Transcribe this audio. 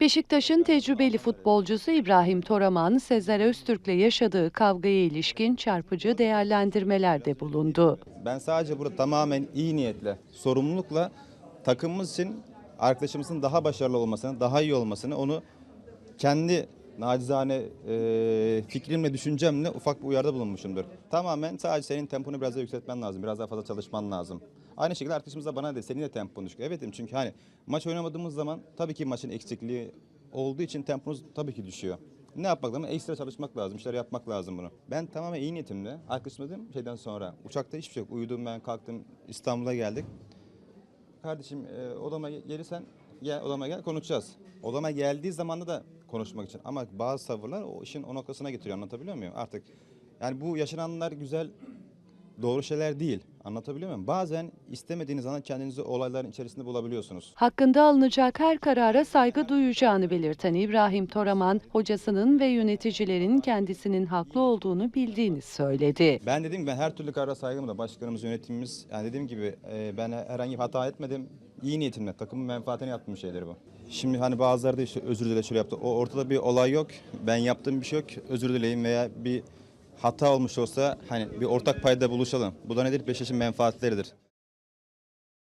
Beşiktaş'ın tecrübeli futbolcusu İbrahim Toraman, Sezer Öztürk'le yaşadığı kavgaya ilişkin çarpıcı değerlendirmelerde bulundu. Ben sadece burada tamamen iyi niyetle, sorumlulukla takımımız için arkadaşımızın daha başarılı olmasını, daha iyi olmasını, onu kendi nacizane e, fikrimle, düşüncemle ufak bir uyarıda bulunmuşumdur. Tamamen sadece senin temponu biraz daha yükseltmen lazım, biraz daha fazla çalışman lazım. Aynı şekilde arkadaşımız da bana dedi, senin de tempon düşük. Evet dedim çünkü hani maç oynamadığımız zaman tabii ki maçın eksikliği olduğu için temponuz tabii ki düşüyor. Ne yapmak lazım? Ekstra çalışmak lazım, işler yapmak lazım bunu. Ben tamamen iyi niyetimle, arkadaşıma dedim şeyden sonra, uçakta hiçbir şey yok. Uyudum ben, kalktım, İstanbul'a geldik. Kardeşim e, odama gelirsen gel odama gel konuşacağız. Odama geldiği zamanda da konuşmak için ama bazı tavırlar o işin o noktasına getiriyor anlatabiliyor muyum? Artık yani bu yaşananlar güzel doğru şeyler değil anlatabiliyor muyum? Bazen istemediğiniz zaman kendinizi olayların içerisinde bulabiliyorsunuz. Hakkında alınacak her karara saygı duyacağını belirten İbrahim Toraman, hocasının ve yöneticilerin kendisinin haklı olduğunu bildiğini söyledi. Ben dediğim gibi ben her türlü karara saygım da başkanımız, yönetimimiz yani dediğim gibi e, ben herhangi bir hata etmedim. İyi niyetimle takımın menfaatine yaptığım şeyleri bu. Şimdi hani bazıları da işte özür dile şöyle yaptı. O ortada bir olay yok. Ben yaptığım bir şey yok. Özür dileyim veya bir hata olmuş olsa hani bir ortak payda buluşalım. Bu da nedir? Beşiktaş'ın menfaatleridir.